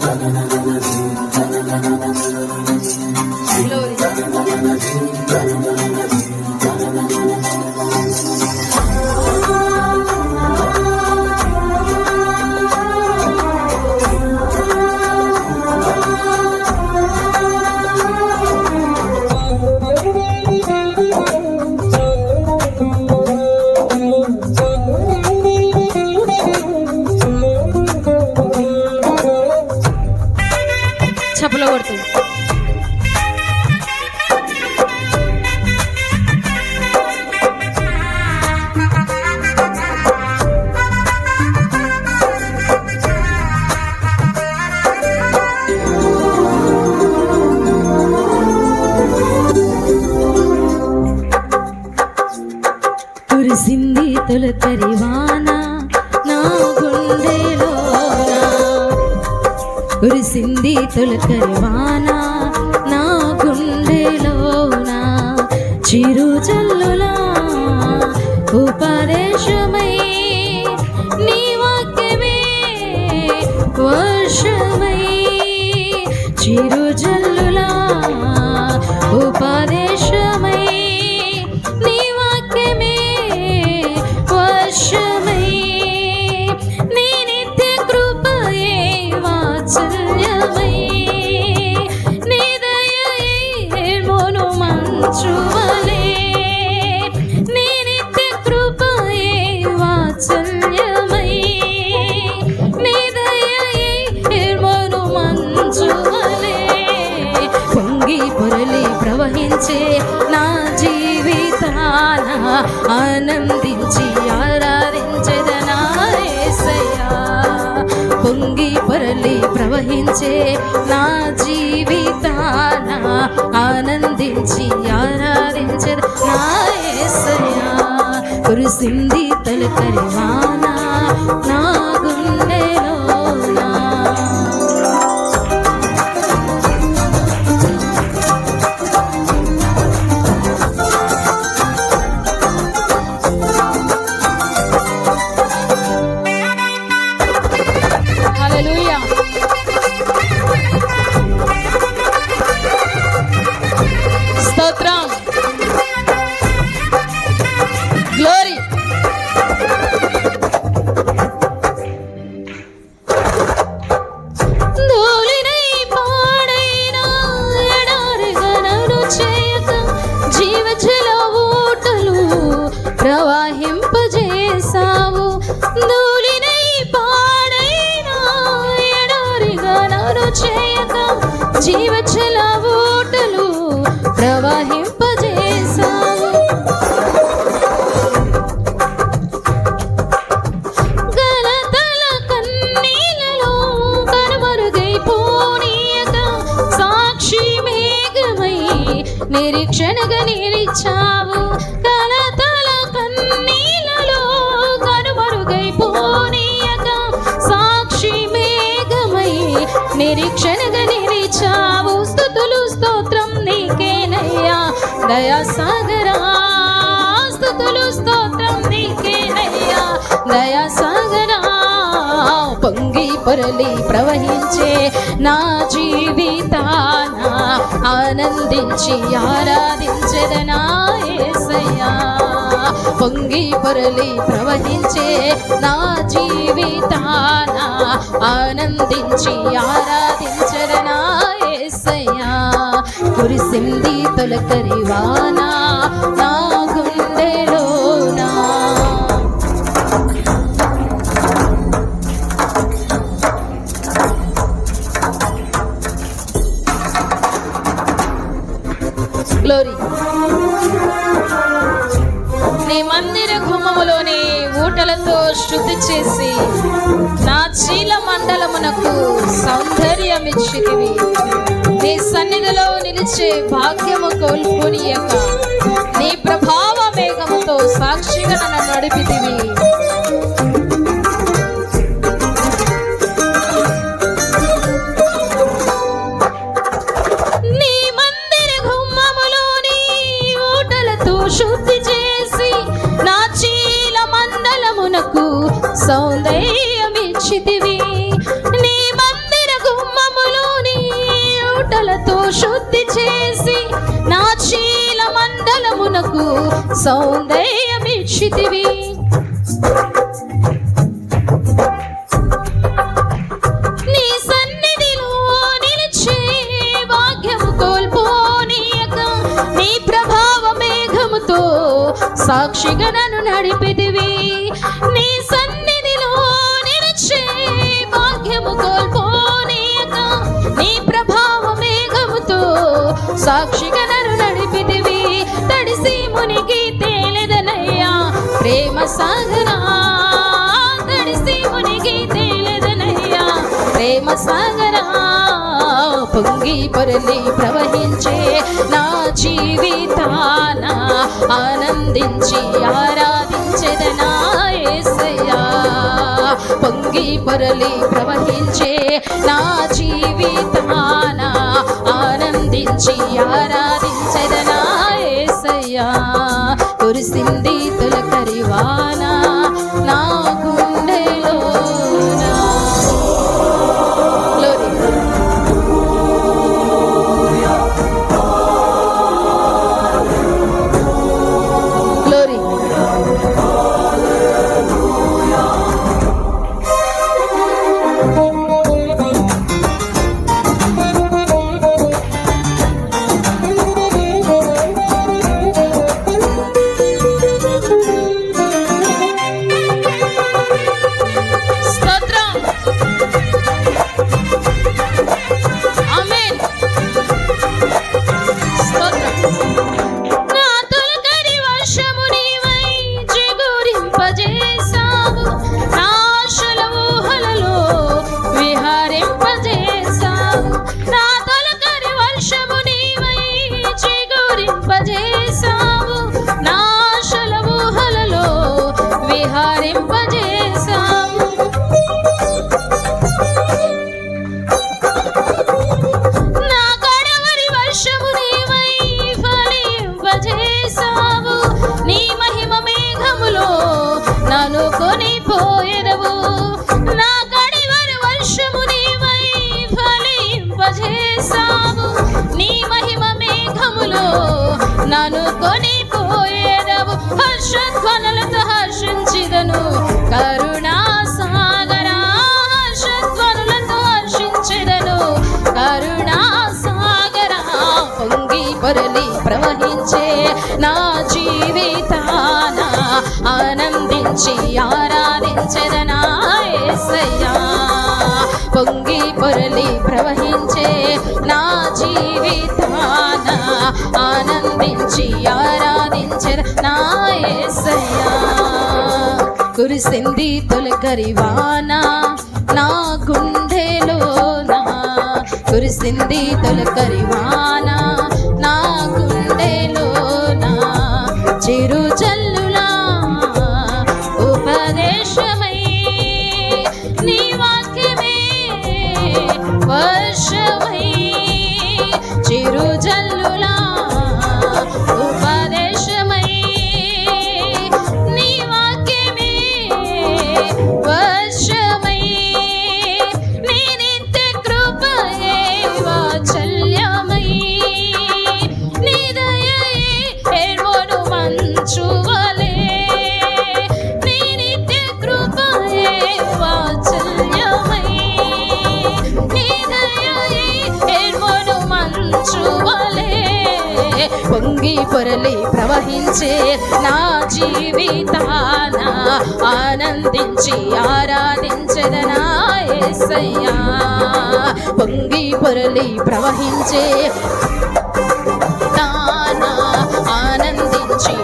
জানে না కురిసింది తొలకరి వాన నా గుండెలో కురిసింది తొలకరి వాన నా గుండెలోనా చిరు చల్లులా ఉపదేశమై నీ వాక్యమే వర్షమై ఆనందించే నా జీవితాన ఆనందించి ఆరాధించదనా యేసయ్యా పొంగి పొరలి ప్రవహించే నా జీవితాన ఆనందించి ఆరాధించద నా యేసయ్యా కురిసింది తొలకరి వాన నా తోడు చేయక జీవచల ఓటలు ప్రవాహింపజేసావు గలతల కన్నీలలో కనుమరుగైపోనీయక సాక్షి మేఘమై నిరీక్షణగా నిలిచావు. గలతల నీకేనయ్యా దయా సాగరా స్థుతులు స్తోత్రం నీకేనయ్యా దయా. సాగరా పొంగి పొరలి ప్రవహించే నా జీవితాన ఆనందించి ఆరాధించదనా యేసయ్యా పొంగి పొరలి ప్రవహించే నా జీవితాన ఆనందించి ఆరాధించదనా యేసయ్యా కురిసింది తొలకరి వాన నా. గుండెలోనా గ్లోరీ నీ మందిర గుమ్మములోని ఊటలతో శుద్ధి చేసి నా చీల మండలమునకు సౌందర్యమిచ్చితివి. నీ సన్నిధిలో నిలిచే భాగ్యము కోల్పోనీయక నీ ప్రభావ మేఘముతో సాక్షిగా నన్ను నడిపితివి. శుద్ధి చేసి నా చీల మండలమునకు సౌందర్య మండలమునకు సౌందర్యమిచ్చితివి. నీ సన్నిధిలో నిలిచే భాగ్యము కోల్పోనీయక నీ ప్రభావ మేఘముతో సాక్షిగా నన్ను నడిపిదివి నీ సన్నిధిలో నిలిచే భాగ్యము కోల్పోనీయక నీ ప్రభావ మేఘముతో సాక్షి సాగరా తడిసి మునిగి తేలెదనయ్యా. ప్రేమ సాగరా. పొంగి పొరలి ప్రవహించే నా జీవితాన ఆనందించి ఆరాధించెదనా యేసయ్యా పొంగి పొరలి ప్రవహించే నా జీవితాన ఆనందించి ఆరా నీ మహిమ మేఘములో నన్ను కొనిపోయేదవు. హర్షధ్వనులతో హర్షించిదను. కరుణా సాగరా హర్షధ్వనులతో హర్షించిదను. కరుణా సాగరా పొంగి పొరలి ప్రవహించే నా జీవితాన ఆనందించి ఆరాధించదనా ఏసయ్యా. పొంగి పొరలి ప్రవహించే నా జీవితాన ఆనందించి ఆరాధించెద నా యేసయ్యా కురిసింది తొలకరివాన నా గుండెలోన? కురిసింది తొలకరివాన నా గుండెలోన? చిరు పొంగి పొరలి ప్రవహించే నా జీవితాన ఆనందించి ఆరాధించదనాయ్యా పొంగి పొరలి ప్రవహించే తానా ఆనందించి